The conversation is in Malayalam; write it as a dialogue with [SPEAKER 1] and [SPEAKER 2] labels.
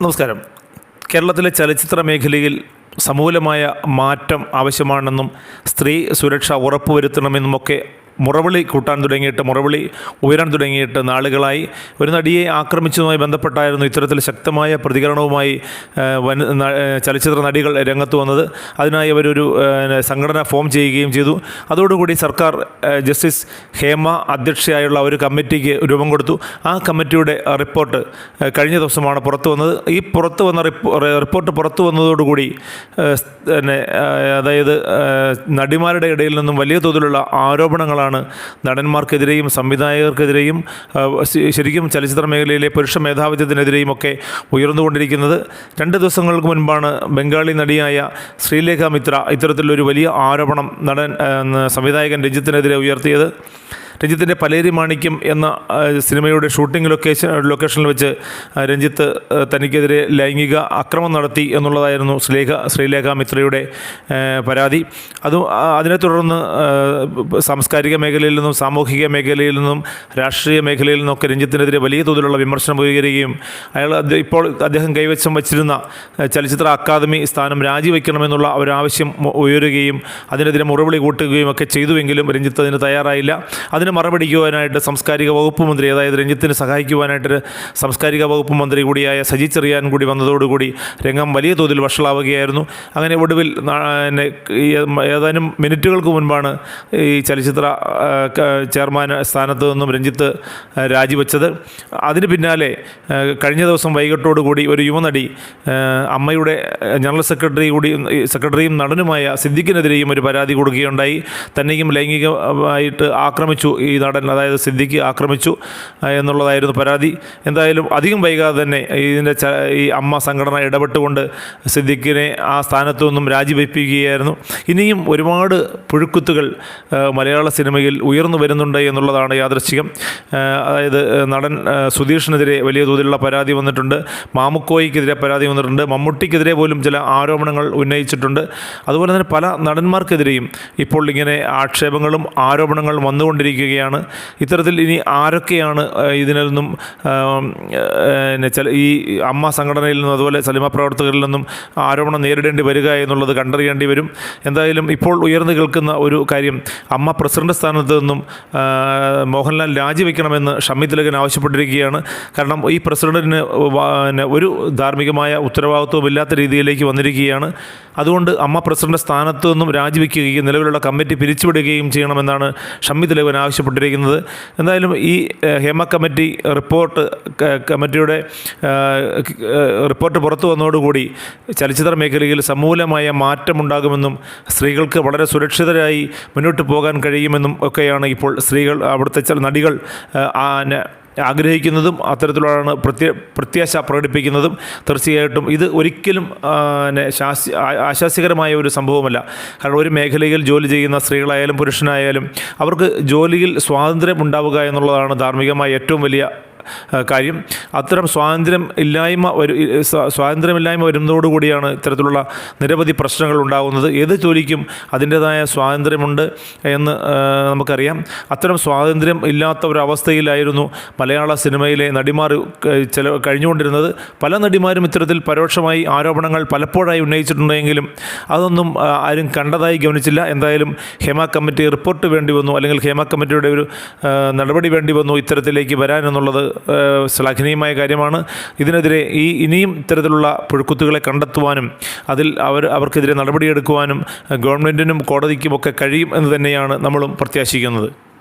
[SPEAKER 1] നമസ്കാരം. കേരളത്തിലെ ചലച്ചിത്ര മേഖലയിൽ സമൂലമായ മാറ്റം ആവശ്യമാണെന്നും സ്ത്രീ സുരക്ഷ ഉറപ്പുവരുത്തണമെന്നുമൊക്കെ മുറവിളി കൂട്ടാൻ തുടങ്ങിയിട്ട് മുറവിളി ഉയരാൻ തുടങ്ങിയിട്ട് നാളുകളായി. ഒരു നടിയെ ആക്രമിച്ചതുമായി ബന്ധപ്പെട്ടായിരുന്നു ഇത്തരത്തിൽ ശക്തമായ പ്രതികരണവുമായി ചലച്ചിത്ര നടികൾ രംഗത്ത് വന്നത്. അതിനായി അവരൊരു സംഘടന ഫോം ചെയ്യുകയും ചെയ്തു. അതോടുകൂടി സർക്കാർ ജസ്റ്റിസ് ഹേമ അധ്യക്ഷയായുള്ള ഒരു കമ്മിറ്റിക്ക് രൂപം കൊടുത്തു. ആ കമ്മിറ്റിയുടെ റിപ്പോർട്ട് കഴിഞ്ഞ ദിവസമാണ് പുറത്തു വന്നത്. ഈ പുറത്തു വന്ന റിപ്പോർട്ട് പുറത്തു വന്നതോടുകൂടി അതായത് നടിമാരുടെ ഇടയിൽ നിന്നും വലിയ തോതിലുള്ള ആരോപണങ്ങളാണ് നടന്മാർക്കെതിരെയും സംവിധായകർക്കെതിരെയും ശരിക്കും ചലച്ചിത്ര മേഖലയിലെ പുരുഷ മേധാവിത്വത്തിനെതിരെയും ഒക്കെ ഉയർന്നുകൊണ്ടിരിക്കുന്നത്. രണ്ട് ദിവസങ്ങൾക്ക് മുൻപാണ് ബംഗാളി നടിയായ ശ്രീലേഖ മിത്ര ഇത്തരത്തിലൊരു വലിയ ആരോപണം നടൻ സംവിധായകൻ രഞ്ജിത്തിനെതിരെ ഉയർത്തിയത്. രഞ്ജിത്തിന്റെ പലേരി മാണിക്യം എന്ന സിനിമയുടെ ഷൂട്ടിംഗ് ലൊക്കേഷൻ ലൊക്കേഷനിൽ വെച്ച് രഞ്ജിത്ത് തനിക്കെതിരെ ലൈംഗിക അക്രമം നടത്തി എന്നുള്ളതായിരുന്നു ശ്രീലേഖ ശ്രീലേഖ മിത്രയുടെ പരാതി. അതും അതിനെ തുടർന്ന് സാംസ്കാരിക മേഖലയിൽ നിന്നും സാമൂഹിക മേഖലയിൽ നിന്നും രാഷ്ട്രീയ മേഖലയിൽ നിന്നൊക്കെ രഞ്ജിത്തിനെതിരെ വലിയ തോതിലുള്ള വിമർശനം ഉപയോഗിക്കുകയും അയാൾ ഇപ്പോൾ അദ്ദേഹം കൈവശം വച്ചിരുന്ന ചലച്ചിത്ര അക്കാദമി സ്ഥാനം രാജിവെക്കണമെന്നുള്ള ഒരാവശ്യം ഉയരുകയും അതിനെതിരെ മുറവിളി കൂട്ടുകയും ഒക്കെ ചെയ്തുവെങ്കിലും രഞ്ജിത്ത് അതിന് തയ്യാറായില്ല. അതിന് മറുപടിക്കുവാനായിട്ട് സാംസ്കാരിക വകുപ്പ് മന്ത്രി അതായത് രഞ്ജിത്തിന് സഹായിക്കുവാനായിട്ട് സാംസ്കാരിക വകുപ്പ് മന്ത്രി കൂടിയായ സജി ചെറിയാൻ കൂടി വന്നതോടുകൂടി രംഗം വലിയ തോതിൽ വഷളാവുകയായിരുന്നു. അങ്ങനെ ഒടുവിൽ ഏതാനും മിനിറ്റുകൾക്ക് മുൻപാണ് ഈ ചലച്ചിത്ര ചെയർമാൻ സ്ഥാനത്ത് നിന്നും രഞ്ജിത്ത് രാജിവെച്ചത്. അതിന് പിന്നാലെ കഴിഞ്ഞ ദിവസം വൈകിട്ടോടുകൂടി ഒരു യുവനടി അമ്മയുടെ ജനറൽ സെക്രട്ടറി കൂടി സെക്രട്ടറിയും നടനുമായ സിദ്ദിഖിനെതിരെയും ഒരു പരാതി കൊടുക്കുകയുണ്ടായി. തന്നെയും ലൈംഗികമായിട്ട് ആക്രമിച്ചു. ഈ നടൻ അതായത് സിദ്ദിഖ് ആക്രമിച്ചു എന്നുള്ളതായിരുന്നു പരാതി. എന്തായാലും അധികം വൈകാതെ തന്നെ ഇതിന്റെ ഈ അമ്മ സംഘടന ഇടപെട്ടുകൊണ്ട് സിദ്ദിഖിനെ ആ സ്ഥാനത്തു നിന്നും രാജിവെപ്പിക്കുകയായിരുന്നു. ഇനിയും ഒരുപാട് പുഴുക്കുത്തുകൾ മലയാള സിനിമയിൽ ഉയർന്നു വരുന്നുണ്ട് എന്നുള്ളതാണ് യാദൃശ്ചികം. അതായത് നടൻ സുധീഷിനെതിരെ വലിയ തോതിലുള്ള പരാതി വന്നിട്ടുണ്ട്. മാമുക്കോയ്ക്കെതിരെ പരാതി വന്നിട്ടുണ്ട്. മമ്മൂട്ടിക്കെതിരെ പോലും ചില ആരോപണങ്ങൾ ഉന്നയിച്ചിട്ടുണ്ട്. അതുപോലെ തന്നെ പല നടന്മാർക്കെതിരെയും ഇപ്പോൾ ഇങ്ങനെ ആക്ഷേപങ്ങളും ആരോപണങ്ങളും വന്നുകൊണ്ടിരിക്കുകയാണ് ഇത്തരത്തിൽ ഇനി ആരൊക്കെയാണ് ഇതിൽ നിന്നും ഈ അമ്മ സംഘടനയിൽ നിന്നും അതുപോലെ സലിമ പ്രവർത്തകരിൽ നിന്നും ആരോപണം നേരിടേണ്ടി വരിക എന്നുള്ളത് കണ്ടറിയേണ്ടി വരും. എന്തായാലും ഇപ്പോൾ ഉയർന്നു കേൾക്കുന്ന ഒരു കാര്യം അമ്മ പ്രസിഡന്റ് സ്ഥാനത്ത് നിന്നും മോഹൻലാൽ രാജിവെക്കണമെന്ന് ഷമി തിലകൻ ആവശ്യപ്പെട്ടിരിക്കുകയാണ്. കാരണം ഈ പ്രസിഡന്റിന് ഒരു ധാർമ്മികമായ ഉത്തരവാദിത്വം ഇല്ലാത്ത രീതിയിലേക്ക് വന്നിരിക്കുകയാണ്. അതുകൊണ്ട് അമ്മ പ്രസിഡന്റ് സ്ഥാനത്ത് നിന്നും രാജിവെക്കുകയും നിലവിലുള്ള കമ്മിറ്റി പിരിച്ചുവിടുകയും ചെയ്യണമെന്നാണ് ഷമ്മി തിലകൻ ആവശ്യപ്പെട്ടിരിക്കുന്നത്. എന്തായാലും ഈ ഹേമ കമ്മിറ്റി റിപ്പോർട്ട് കമ്മിറ്റിയുടെ റിപ്പോർട്ട് പുറത്തു വന്നതോടുകൂടി ചലച്ചിത്ര മേഖലയിൽ സമൂലമായ മാറ്റമുണ്ടാകുമെന്നും സ്ത്രീകൾക്ക് വളരെ സുരക്ഷിതരായി മുന്നോട്ട് പോകാൻ കഴിയുമെന്നും ഒക്കെയാണ് ഇപ്പോൾ സ്ത്രീകൾ അവിടുത്തെ ചില നടികൾ ആഗ്രഹിക്കുന്നതും അത്തരത്തിലുള്ളതാണ് പ്രത്യ പ്രത്യാശ പ്രകടിപ്പിക്കുന്നതും തീർച്ചയായിട്ടും ഇത് ഒരിക്കലും പിന്നെ നെ ശാസ്യ ആശാസ്യകരമായ ഒരു സംഭവമല്ല. കാരണം ഒരു മേഖലയിൽ ജോലി ചെയ്യുന്ന സ്ത്രീകളായാലും പുരുഷനായാലും അവർക്ക് ജോലിയിൽ സ്വാതന്ത്ര്യം ഉണ്ടാവുക എന്നുള്ളതാണ് ധാർമ്മികമായ ഏറ്റവും വലിയ കാര്യം. അത്തരം സ്വാതന്ത്ര്യം ഇല്ലായ്മ വരു സ്വാതന്ത്ര്യമില്ലായ്മ വരുന്നതോടുകൂടിയാണ് ഇത്തരത്തിലുള്ള നിരവധി പ്രശ്നങ്ങൾ ഉണ്ടാകുന്നത്. ഏത് ജോലിക്കും അതിന്റെതായ സ്വാതന്ത്ര്യമുണ്ട് എന്ന് നമുക്കറിയാം. അത്തരം സ്വാതന്ത്ര്യം ഇല്ലാത്ത ഒരവസ്ഥയിലായിരുന്നു മലയാള സിനിമയിലെ നടിമാർ ചില കഴിഞ്ഞുകൊണ്ടിരുന്നത്. പല നടിമാരും ഇത്തരത്തിൽ പരോക്ഷമായി ആരോപണങ്ങൾ പലപ്പോഴായി ഉന്നയിച്ചിട്ടുണ്ടെങ്കിലും അതൊന്നും ആരും കണ്ടതായി ഗവനിച്ചില്ല. എന്തായാലും ഹേമ കമ്മിറ്റി റിപ്പോർട്ട് വേണ്ടി വന്നു. അല്ലെങ്കിൽ ഹേമ കമ്മിറ്റിയുടെ ഒരു നടപടി വേണ്ടി വന്നു ഇത്തരത്തിലേക്ക് ആ, ശ്ലാഘനീയമായ കാര്യമാണ്. ഇതിനെതിരെ ഈ ഇനിയും ഇത്തരത്തിലുള്ള പുഴുക്കുത്തുകളെ കണ്ടെത്തുവാനും അതിൽ അവർ അവർക്കെതിരെ നടപടിയെടുക്കുവാനും ഗവൺമെന്റിനും കോടതിക്കുമൊക്കെ കഴിയും എന്ന് തന്നെയാണ് നമ്മളും പ്രത്യാശിക്കുന്നത്.